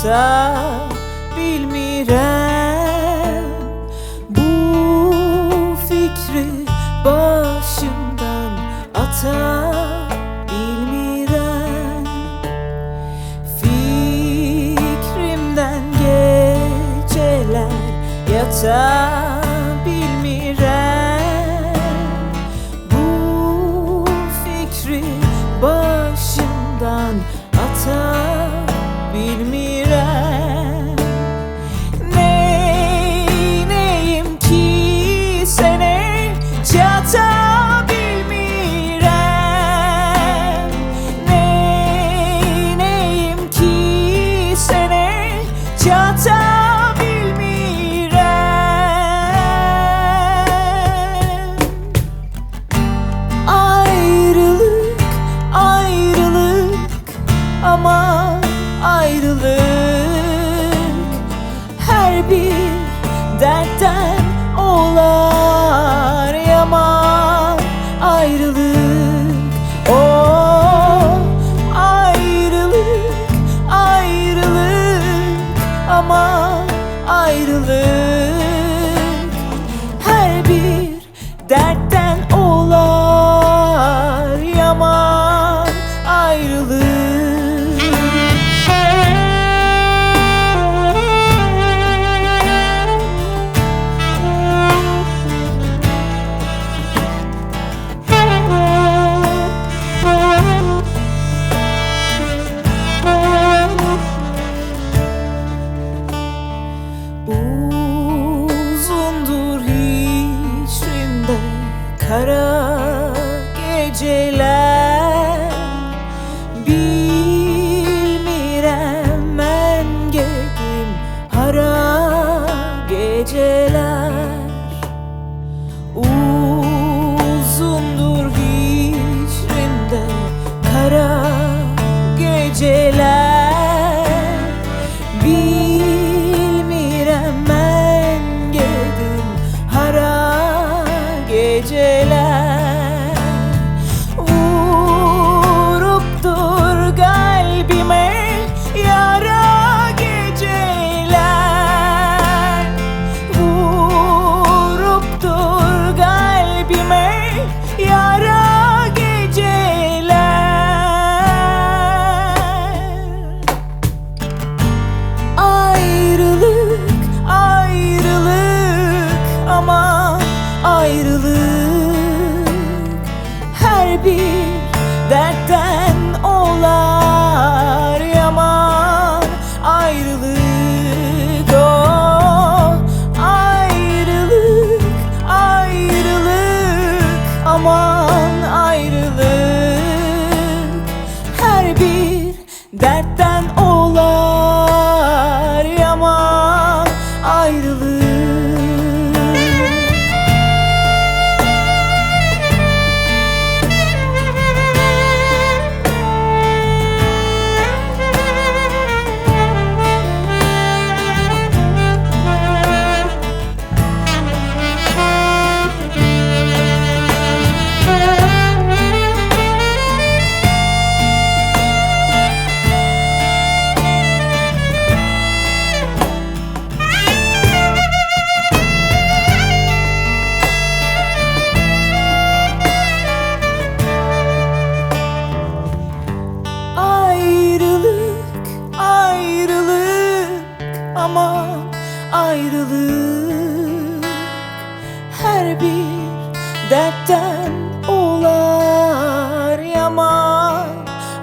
olsa bilmirem. Bu fikri başımdan ata bilmirem Fikrimden geceler yatar. that time, oh love. O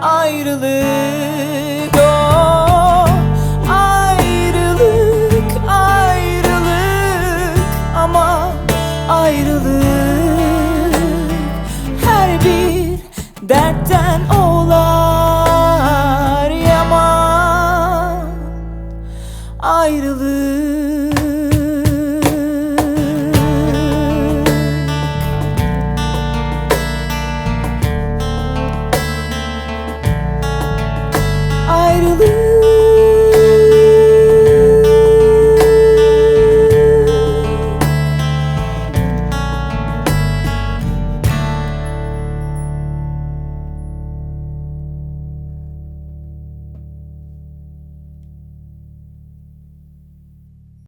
ayrılık oh, Ayrılık, ayrılık. Ama ayrılık Her bir dertten olar. Yaman Ayrılık.